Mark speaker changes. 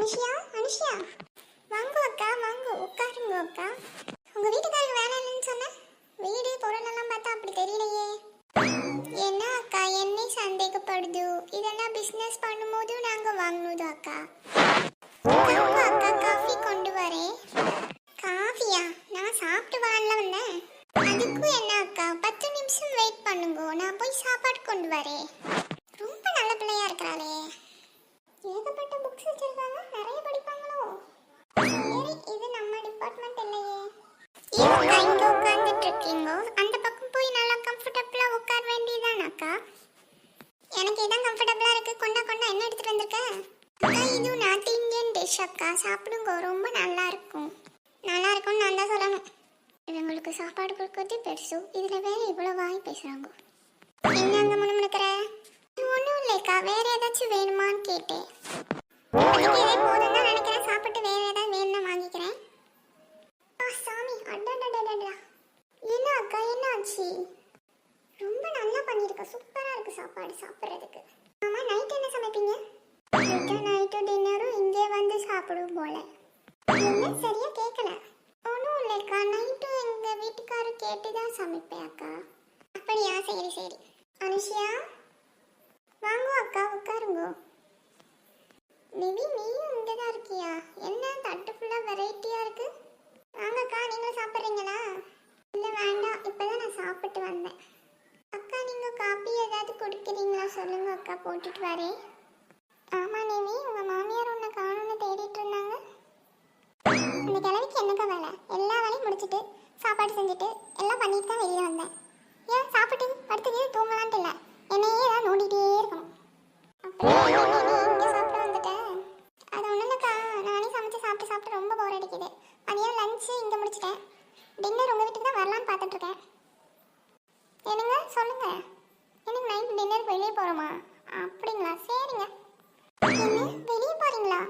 Speaker 1: அனுஷியா அனுஷியா. வாங்க அக்கா வாங்க. உட்காருங்க அக்கா. உங்க வீட்டுக்காரங்க வேலை இல்லைன்னு சொன்ன? வீடு பொருளெல்லாம் பார்த்தா அப்படி தெரியலையே. என்ன அக்கா என்னை சந்தேகப்படுது? இதெல்லாம் பிசினஸ் பண்ணும்போது நாங்க வாங்கினது அக்கா? உட்காருங்க அக்கா காஃபி கொண்டு வரேன். காஃபியா நான் சாப்பிட்டு வரல வந்தேன். அதுக்கும் என்ன அக்கா? பத்து நிமிஷம் வெயிட் பண்ணுங்க. நான் போய் சாப்பாடு கொண்டு வரேன். அக்கா எனக்கு இதான் கம்ஃபர்டபுளா இருக்கு. கொண்டா கொண்டா என்ன எடுத்துட்டு வந்திருக்க? அக்கா இது நார்த் இந்தியன் டிஷ் அக்கா. சாப்பிடுங்க ரொம்ப நல்லா இருக்கும். நல்லா இருக்கும்னு நான் தான் சொல்லணும். இவங்களுக்கு சாப்பாடு கொடுக்கறது பெருசு. இதுல வேற இவ்வளவு வாய் பேசுறாங்க. என்னங்க முணுமுணுக்கிற? ஒன்றும் இல்லைக்கா வேற ஏதாச்சும் வேணுமான்னு கேட்டேன். இதே போதும் தான் நினைக்கிறேன். சாப்பிட்டு வேற ஏதாவது வேணும்னா வாங்கிக்கிறேன். சாமி. அடடடடடா என்ன அக்கா? என்ன ஆச்சு? இருக்கு சூப்பரா இருக்கு சாப்பாடு சாப்பிட்றதுக்கு. ஆமா நைட் என்ன சமைப்பீங்க? நைட்டு டின்னரும் இங்கே வந்து சாப்பிடுவோம் போல. என்ன? சரியா கேட்கல ஒன்றும் இல்லைக்கா நைட்டும் எங்க வீட்டுக்காரர் கேட்டு தான் சமைப்பேன் அக்கா. அப்படியா? சரி சரி. அனுஷியா? வாங்க அக்கா உட்காருங்க. நிவி நீயும் இங்கே தான் இருக்கியா? என்ன? தட்டு ஃபுல்லாக வெரைட்டி இருக்கு வாங்கக்கா நீங்களும் சாப்பிட்றீங்களா இல்லை வேண்டாம் இப்போதான் நான் சாப்பிட்டு வந்தேன் அக்கா நீங்கள் காப்பி ஏதாவது குடிக்கிறீங்களா சொல்லுங்க அக்கா போட்டுட்டு வரேன் ஆமாம் நேமி உங்கள் மாமியார் உன்னை காணும்னு தேடிட்டு இருந்தாங்க. அந்த கிழவிக்கு என்னக்கா வேலை? எல்லா வேலையும் முடிச்சிட்டு சாப்பாடு செஞ்சுட்டு எல்லாம் பண்ணிட்டு தான் வெளியே வந்தேன். ஏன் சாப்பிட்டு? படுத்துட்டு தூங்கலான்ட்டு இல்லை. என்னையே தான் நோண்டிகிட்டே இருக்கணும். அது ஒன்றும் நானே சமைச்சு சாப்பிட்டு சாப்பிட்டு ரொம்ப போர் அடிக்குது. மதியம் லஞ்சு இங்கே முடிச்சிட்டேன். டின்னர் உங்கள் வீட்டுக்கு தான் வரலான்னு பார்த்துட்டு இருக்கேன். என்னங்க? வெளியே போகிறோமா அப்படிங்களா? சரிங்க. வெளியே போகிறீங்களா